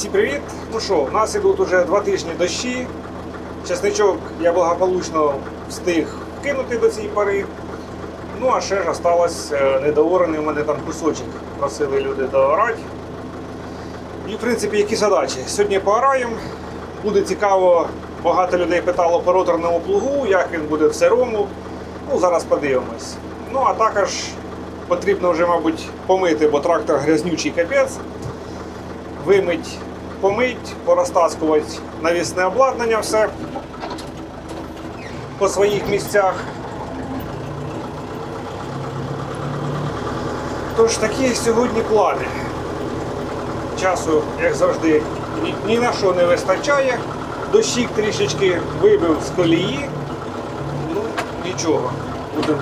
Всім привіт! Ну що, у нас ідуть уже два тижні дощі. Часничок я благополучно встиг кинути до цієї пори. Ну, а ще ж осталось е, недоорений. У мене там кусочок просили люди доорати. І, в принципі, які задачі? Сьогодні поораємо. Буде цікаво, багато людей питало по роторному плугу, як він буде в сирому. Ну, зараз подивимось. Ну, а також потрібно вже, мабуть, помити, бо трактор грязнючий капець вимить, помить, порозтаскувати навісне обладнання все по своїх місцях. Тож такі сьогодні плани. Часу, як завжди, ні, на що не вистачає. Дощик трішечки вибив з колії. Ну, нічого. Будемо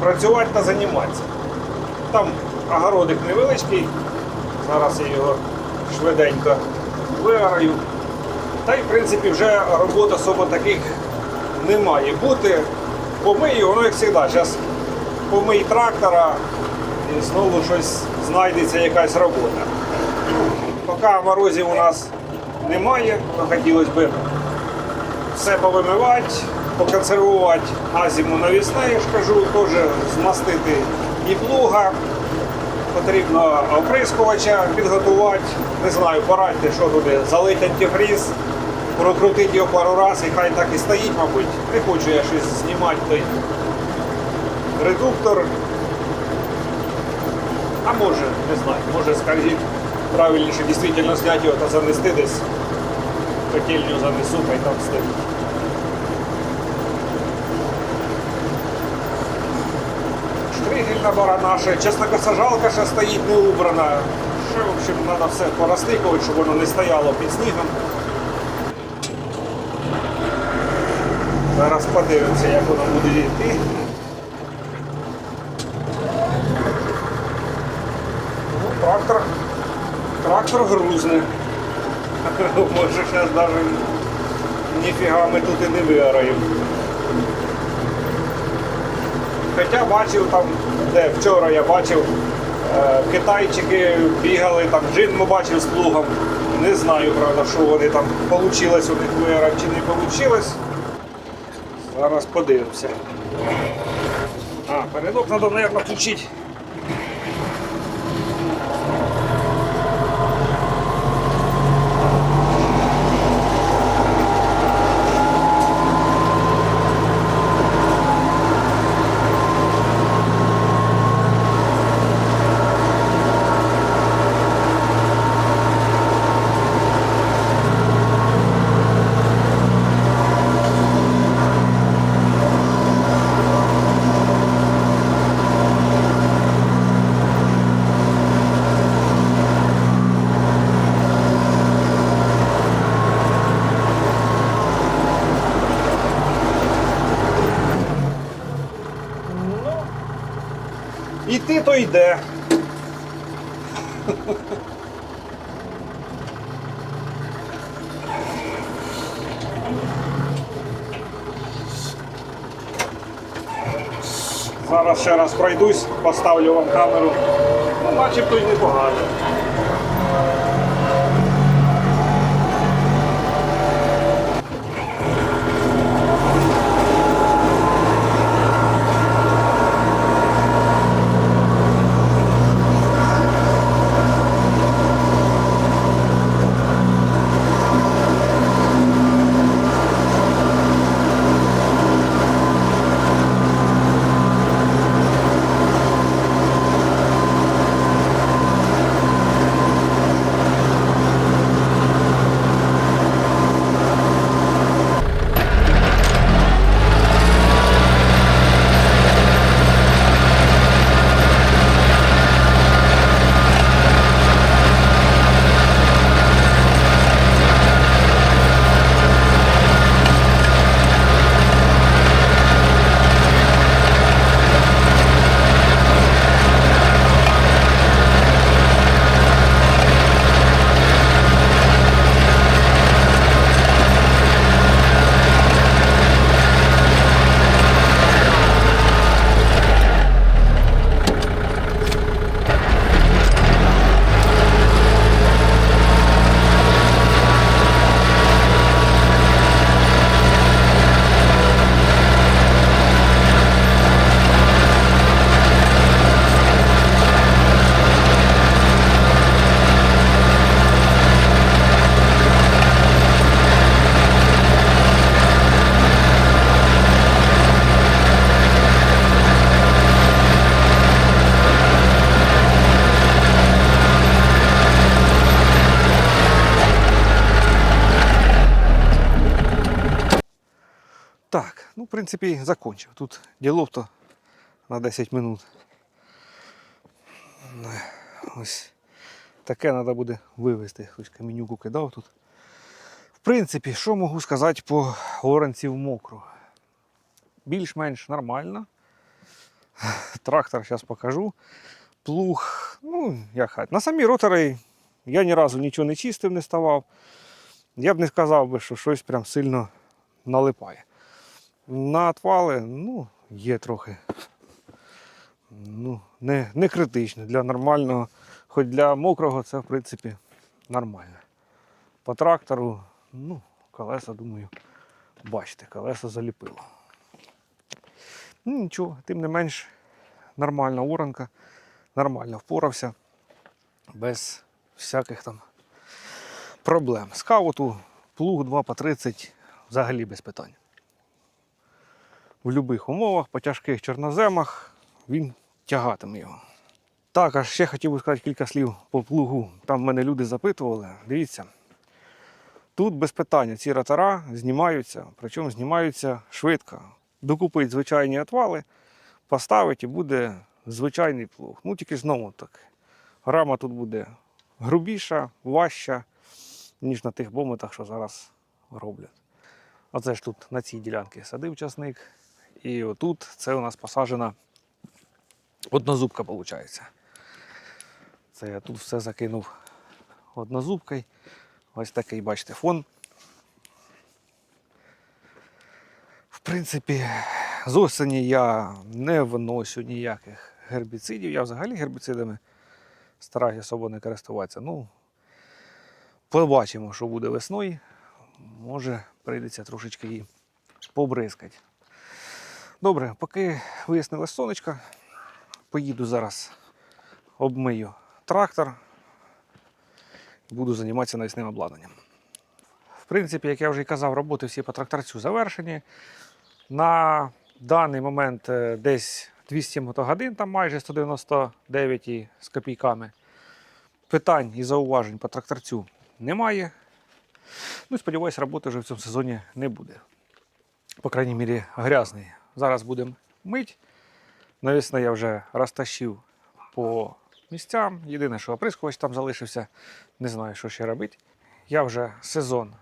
працювати та займатися. Там огородик невеличкий, Зараз я його швиденько виараю. Та й в принципі вже робот особо таких не має бути. Помию, воно як завжди. Зараз помий трактора і знову щось знайдеться якась робота. Поки морозів у нас немає, то хотілося б все повимивати, поконсервувати на зиму навісне, я ж кажу, теж змастити і плуга потрібно оприскувача підготувати. Не знаю, порадьте, що туди, залить антифріз, прокрутити його пару разів і хай так і стоїть, мабуть. Не хочу я щось знімати той редуктор. А може, не знаю, може скажіть правильніше дійсно зняти його та занести десь. Котельню занесу, хай там стоїть. Штригельна бара наша, чеснокосажалка ще стоїть не убрана. Ще, в общем, треба все поростикувати, щоб воно не стояло під снігом. Зараз подивимося, як воно буде йти. Ну, трактор, трактор грузний. Може зараз навіть ніфіга ми тут і не виораємо. Хоча бачив там, де вчора я бачив, е, китайчики бігали, там джинму бачив з плугом. Не знаю, правда, що вони там вийшло у них виграти чи не вийшло. Зараз подивимося. А, передок треба, мабуть, включити. То йде. Зараз ще раз пройдусь, поставлю вам камеру. Ну, начебто й непогано. Ну, в принципі, закончив. Тут ділов-то на 10 минут. Ось таке треба буде вивезти. Хоч камінюку кидав тут. В принципі, що можу сказати по оранці в мокру? Більш-менш нормально. Трактор зараз покажу. Плуг, ну, як хать. На самі ротори я ні разу нічого не чистив, не ставав. Я б не сказав би, що щось прям сильно налипає. На отвали, ну, є трохи. Ну, не, не критично. Для нормального, хоч для мокрого це, в принципі, нормально. По трактору, ну, колеса, думаю, бачите, колеса заліпило. Ну, нічого, тим не менш, нормальна уранка, нормально впорався, без всяких там проблем. Скауту плуг 2 по 30 взагалі без питань. В будь-яких умовах, по тяжких чорноземах він тягатиме його. Також ще хотів би сказати кілька слів по плугу. Там мене люди запитували. Дивіться, тут без питання ці ротора знімаються, причому знімаються швидко. Докупить звичайні отвали, поставить і буде звичайний плуг. Ну тільки знову так. Рама тут буде грубіша, важча, ніж на тих бометах, що зараз роблять. Оце ж тут на цій ділянці садив часник. І отут це у нас посаджена однозубка, виходить. Це я тут все закинув однозубкою. Ось такий, бачите, фон. В принципі, з осені я не вношу ніяких гербіцидів. Я взагалі гербіцидами стараюся особо не користуватися. Ну, побачимо, що буде весною. Може, прийдеться трошечки її побризкати. Добре, поки вияснилось сонечко, поїду зараз, обмию трактор, буду займатися навісним обладнанням. В принципі, як я вже і казав, роботи всі по тракторцю завершені. На даний момент е, десь 200 мотогодин, там майже 199 і з копійками. Питань і зауважень по тракторцю немає. Ну і сподіваюся, роботи вже в цьому сезоні не буде. По крайній мірі, грязний. Зараз будемо мити. Навісно, я вже розтащив по місцям. Єдине, що оприскувач там залишився. Не знаю, що ще робити. Я вже сезон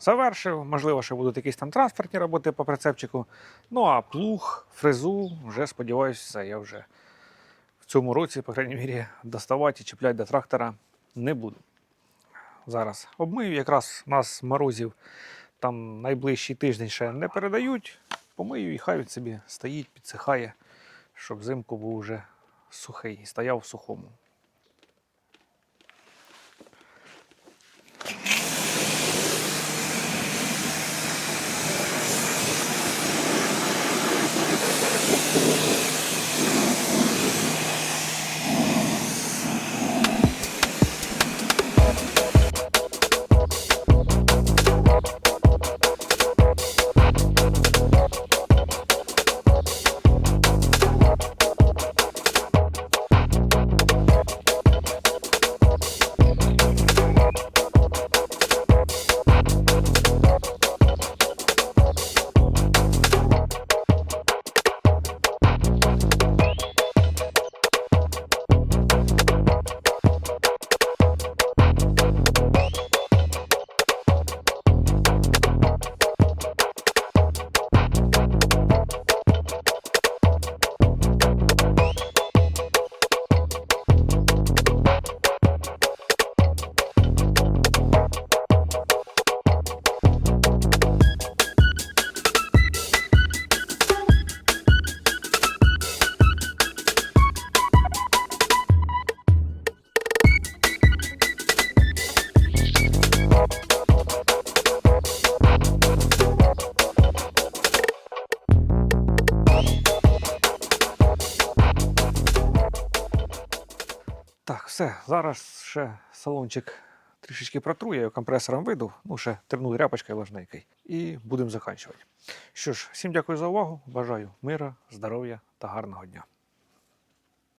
завершив. Можливо, ще будуть якісь там транспортні роботи по прицепчику. Ну а плуг, фрезу, вже сподіваюся, я вже в цьому році, по крайній мірі, доставати і чіпляти до трактора не буду. Зараз обмию. Якраз нас морозів там найближчий тиждень ще не передають. Помию і хай він собі стоїть, підсихає, щоб взимку був уже сухий, стояв в сухому. Все. Зараз ще салончик трішечки протру, я компресором видав, ну ще терну ряпочкою влажненькою. І будемо закінчувати. Що ж, всім дякую за увагу. Бажаю мира, здоров'я та гарного дня.